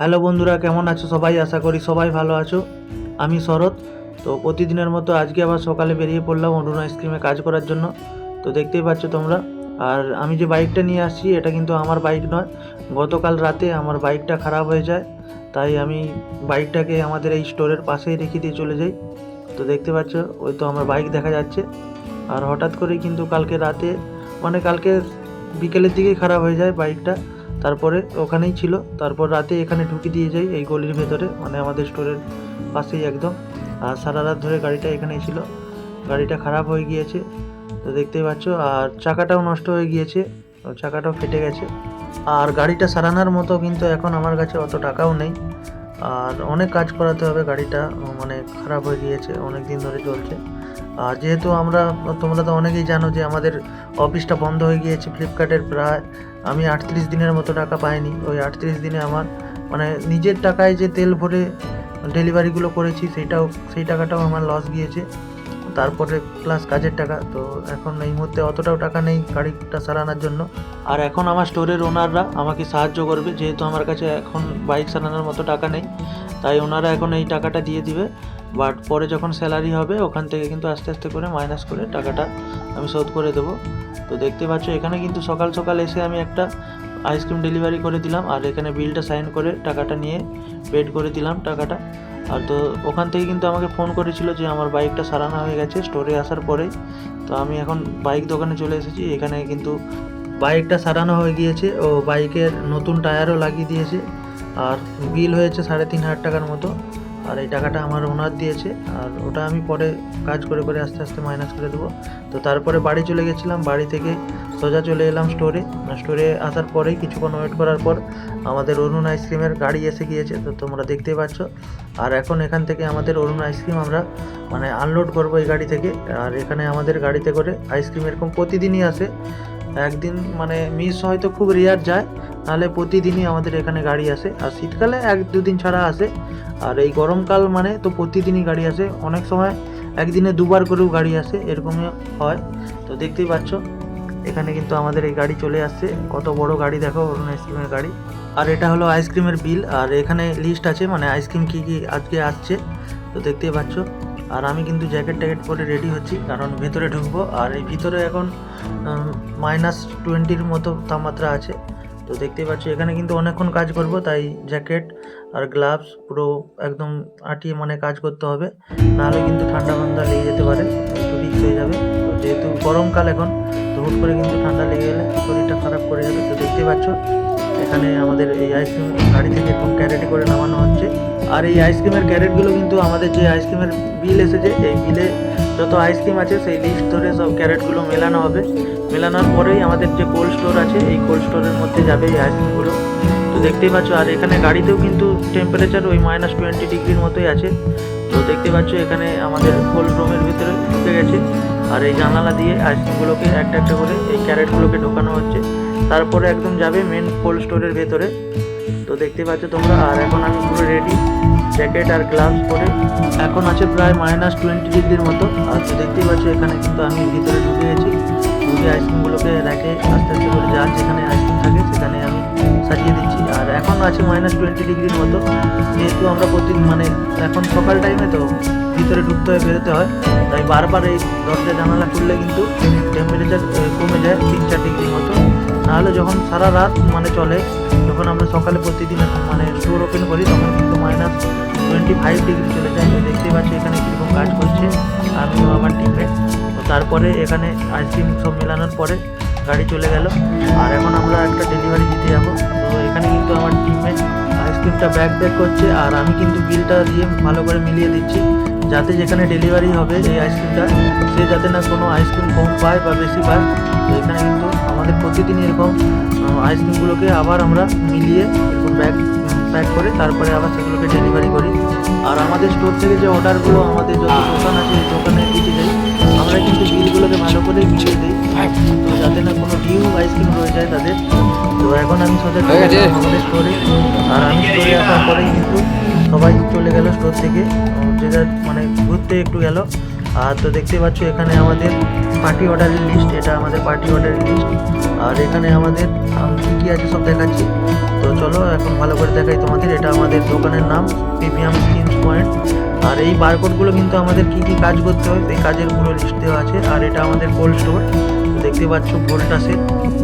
Hello বন্ধুরা, কেমন আছো সবাই? আশা করি সবাই ভালো আছো। আমি শরৎ। তো প্রতিদিনের মতো আজকে আবার সকালে বেরিয়ে পড়লাম অরুণ আইসক্রিমে কাজ করার জন্য। তো দেখতেই পাচ্ছ তোমরা। আর আমি যে বাইকটা নিয়ে আসছি, এটা কিন্তু আমার বাইক নয়। গতকাল রাতে আমার বাইকটা খারাপ হয়ে যায়। তাই আমি বাইকটাকে আমাদের এই স্টোরের পাশেই রেখে দিয়ে চলে যাই। তো দেখতে পাচ্ছ, ওই তো আমার বাইক দেখা যাচ্ছে। আর হঠাৎ করেই কিন্তু কালকে রাতে মানে কালকে বিকেলের দিকেই খারাপ হয়ে যায় বাইকটা। তারপরে ওখানেই ছিল। তারপর রাতে এখানে ঢুকে দিয়ে যাই এই গলির ভেতরে মানে আমাদের স্টোরের পাশেই একদম। আর সারা রাত ধরে গাড়িটা এখানেই ছিল। গাড়িটা খারাপ হয়ে গিয়েছে, তো দেখতেই পাচ্ছ। আর চাকাটাও নষ্ট হয়ে গিয়েছে চাকাটাও ফেটে গেছে। আর গাড়িটা সারানোর মতো কিন্তু এখন আমার কাছে অত টাকাও নেই। আর অনেক কাজ করাতে হবে, গাড়িটা মানে খারাপ হয়ে গিয়েছে অনেক দিন ধরে চলছে। যেহেতু আমরা, তোমরা তো অনেকেই জানো যে আমাদের অফিসটা বন্ধ হয়ে গিয়েছে ফ্লিপকার্টের প্রায়, আমি আটত্রিশ দিনের মতো টাকা পাইনি। ওই আটত্রিশ দিনে আমার মানে নিজের টাকায় যে তেল ভরে ডেলিভারিগুলো করেছি, সেইটাও, সেই টাকাটাও আমার লস গিয়েছে। তারপরে প্লাস কাজের টাকা, তো এখন এই মুহূর্তে অতটাও টাকা নেই গাড়িটা সারানোর জন্য। আর এখন আমার স্টোরের ওনাররা আমাকে সাহায্য করবে, যেহেতু আমার কাছে এখন বাইক সারানোর মতো টাকা নেই, তাই ওনারা এখন এই টাকাটা দিয়ে দিবে। বাট পরে যখন স্যালারি হবে, ওখান থেকে কিন্তু আস্তে আস্তে করে মাইনাস করে টাকাটা আমি শোধ করে দেবো। তো দেখতে পাচ্ছ, এখানে কিন্তু সকাল সকাল এসে আমি একটা আইসক্রিম ডেলিভারি করে দিলাম, আর এখানে বিলটা সাইন করে টাকাটা নিয়ে পেড করে দিলাম টাকাটা। আর তো ওখান থেকে কিন্তু আমাকে ফোন করেছিল যে আমার বাইকটা সারানো হয়ে গেছে স্টোরে আসার পরে তো আমি এখন বাইক দোকানে চলে এসেছি, এখানে কিন্তু বাইকটা সারানো হয়ে গিয়েছে। ও বাইকের নতুন টায়ারও লাগিয়ে দিয়েছে, আর বিল হয়েছে সাড়ে তিন হাজার টাকার মতো। আর এই টাকাটা আমার ওনার দিয়েছে, আর ওটা আমি পরে কাজ করে করে আস্তে আস্তে মাইনাস করে দেবো। তো তারপরে বাড়ি চলে গেছিলাম, বাড়ি থেকে সোজা চলে এলাম স্টোরে স্টোরে আসার পরেই কিছুক্ষণ ওয়েট করার পর আমাদের অরুণ আইসক্রিমের গাড়ি এসে গিয়েছে, তো তোমরা দেখতেই পাচ্ছ। আর এখন এখান থেকে আমাদের অরুণ আইসক্রিম আমরা মানে আনলোড করব এই গাড়ি থেকে। আর এখানে আমাদের গাড়িতে করে আইসক্রিম এরকম প্রতিদিনই আসে। একদিন মানে মিস হয়তো খুব রেয়ার যায়, নাহলে প্রতিদিনই আমাদের এখানে গাড়ি আসে। আর শীতকালে এক দুদিন ছাড়া আসে। আর এই গরমকাল মানে তো প্রতিদিনই গাড়ি আসে। অনেক সময় একদিনে দুবার করেও গাড়ি আসে, এরকমই হয়। তো দেখতেই পাচ্ছ, এখানে কিন্তু আমাদের এই গাড়ি চলে আসছে। কত বড় গাড়ি দেখো, অরুণ আইসক্রিমের গাড়ি। আর এটা হলো আইসক্রিমের বিল আর এখানে লিস্ট আছে মানে আইসক্রিম কী কী আজকে আসছে। তো দেখতেই পাচ্ছ আর আমি কিন্তু জ্যাকেট ট্যাকেট পরে রেডি হচ্ছি, কারণ ভেতরে ঢুকবো। আর এই ভিতরে এখন মাইনাস টোয়েন্টির মতো তাপমাত্রা আছে। তো দেখতেই পাচ্ছ এখানে কিন্তু অনেকক্ষণ কাজ করব, তাই জ্যাকেট আর গ্লাভস পুরো একদম আটিয়ে মানে কাজ করতে হবে। নাহলে কিন্তু ঠান্ডা ফান্ডা লেগে যেতে পারে, একটু রিক্স হয়ে যাবে। তো যেহেতু গরমকাল এখন, তো হুট করে কিন্তু ঠান্ডা লেগে গেলে শরীরটা খারাপ করে যাবে। তো দেখতেই পাচ্ছ, এখানে আমাদের এই আইসক্রিম গাড়ি থেকে এখন ক্যারেটে করে নামানো হচ্ছে। আর এই আইসক্রিমের ক্যারেটগুলো কিন্তু আমাদের যে আইসক্রিমের বিল এসেছে, এই বিলে যত আইসক্রিম আছে সেই লিস্ট ধরে সব ক্যারেটগুলো মেলানো হবে। মেলানোর পরেই আমাদের যে কোল্ড স্টোর আছে, এই কোল্ড স্টোরের মধ্যে যাবে এই আইসক্রিমগুলো। তো দেখতেই পাচ্ছ, আর এখানে গাড়িতেও কিন্তু টেম্পারেচার ওই মাইনাস টোয়েন্টি ডিগ্রির মতোই আছে। তো দেখতে পাচ্ছ, এখানে আমাদের কোল্ড রুমের ভিতরে ঢুকে গেছে। আর এই জানালা দিয়ে আইসক্রিমগুলোকে একটা একটা করে এই ক্যারেটগুলোকে ঢোকানো হচ্ছে। তারপরে একদম যাবে মেন কোল্ড স্টোরের ভেতরে। তো দেখতে পাচ্ছ তোমরা, আর এখন আমি পুরো রেডি জ্যাকেট আর গ্লাভস পরে। এখন আছে প্রায় মাইনাস টোয়েন্টি ডিগ্রির মতো। আর তো দেখতেই পাচ্ছ, এখানে কিন্তু আমি ভিতরে ঢুকে গেছি। ঢুকে আইসক্রিমগুলোকে রেখে আস্তে আস্তে করে যার যেখানে আইসক্রিম থাকে, সেখানে আমি সাজিয়ে দিচ্ছি। আর এখন আছে মাইনাস টোয়েন্টি ডিগ্রির মতো। যেহেতু আমরা প্রতি মানে এখন সকাল টাইমে তো ভিতরে ঢুকতে হয়, বেরোতে হয়। তাই বারবার এই দরজা জানালা খুললে কিন্তু টেম্পারেচার কমে যায় তিন চার ডিগ্রির মতো। নাহলে যখন সারা রাত মানে চলে যখন আমরা সকালে প্রতিদিন মানে স্টোর ওপেন করি, তখন কিন্তু মাইনাস টোয়েন্টি ফাইভ ডিগ্রি চলে যায়। দেখতেই পাচ্ছি এখানে কীরকম কাজ করছে। আমিও আমার টিমমেট তো তারপরে এখানে আইসক্রিম সব মেলানোর পরে গাড়ি চলে গেল। আর এখন আমরা একটা ডেলিভারি দিতে যাব। তো এখানে কিন্তু আমার টিমমেট আইসক্রিমটা ব্যাক ব্যাক করছে। আর আমি কিন্তু বিলটা দিয়ে ভালো করে মিলিয়ে দিচ্ছি। যাতে যেখানে ডেলিভারি হবে এই আইসক্রিমটা সে যাতে না কোনো আইসক্রিম কম পায় বা বেশি পায়। তো এখানে কিন্তু আমাদের প্রতিদিন এরকম আইসক্রিমগুলোকে আবার আমরা মিলিয়ে এরকম ব্যাগ প্যাক করে তারপরে আবার সেগুলোকে ডেলিভারি করি। আর আমাদের স্টোর থেকে যে অর্ডারগুলো আমাদের যত দোকান আছে এই দোকানে দিতে যাই আমরা কিন্তু বিলগুলোকে ভালো করে মিলিয়ে দিই। তো যাতে না কোনো ডিউ আইসক্রিম রয়ে যায় তাদের। তো এখন আমি সোজা? গেলাম আমাদের স্টোরে আর আমি স্টোরে আসার পরেই কিন্তু সবাই চলে গেল স্টোর থেকে। যে মানে ঘুরতে একটু গেল। আর তো দেখতে পাচ্ছ, এখানে আমাদের পার্টি অর্ডারের লিস্ট এটা আমাদের পার্টি অর্ডারের লিস্ট আর এখানে আমাদের কী কি আছে সব দেখাচ্ছি। তো চলো, এখন ভালো করে দেখাই তোমাদের। এটা আমাদের দোকানের নাম প্রিমিয়াম স্কিনস পয়েন্ট আর এই বারকোডগুলো কিন্তু আমাদের কী কী কাজ করতে হয় সেই কাজের পুরো লিস্ট দেওয়া আছে। আর এটা আমাদের কোল্ড স্টোর দেখতে পাচ্ছ ভোল্টাসের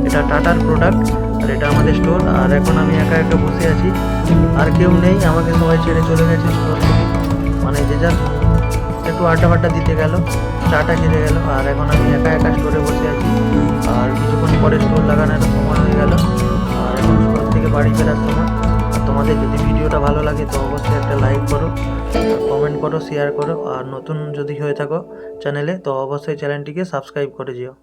এটা টাটার প্রোডাক্ট আর এটা আমাদের স্টোর আর এখন আমি একা একা বসে আছি। আর কেউ নেই, আমাকে সবাই ছেড়ে চলে গেছে স্টোর থেকে। মানে যে যার একটু আড্ডা ফাড্ডা দিতে গেল চাটা খেতে গেল, আর এখন আমি একা একা স্টোরে বসে আছি। আর কিছুক্ষণ পরে স্টোর লাগানোর সময় হয়ে গেল। আর এখন স্টোর থেকে বাড়ি ফেরার সময়। তোমাদের যদি ভিডিওটা ভালো লাগে, তো অবশ্যই একটা লাইক করো কমেন্ট করো শেয়ার করো, আর নতুন যদি হয়ে থাকো চ্যানেলে তো অবশ্যই চ্যানেলটিকে সাবস্ক্রাইব করে যেও।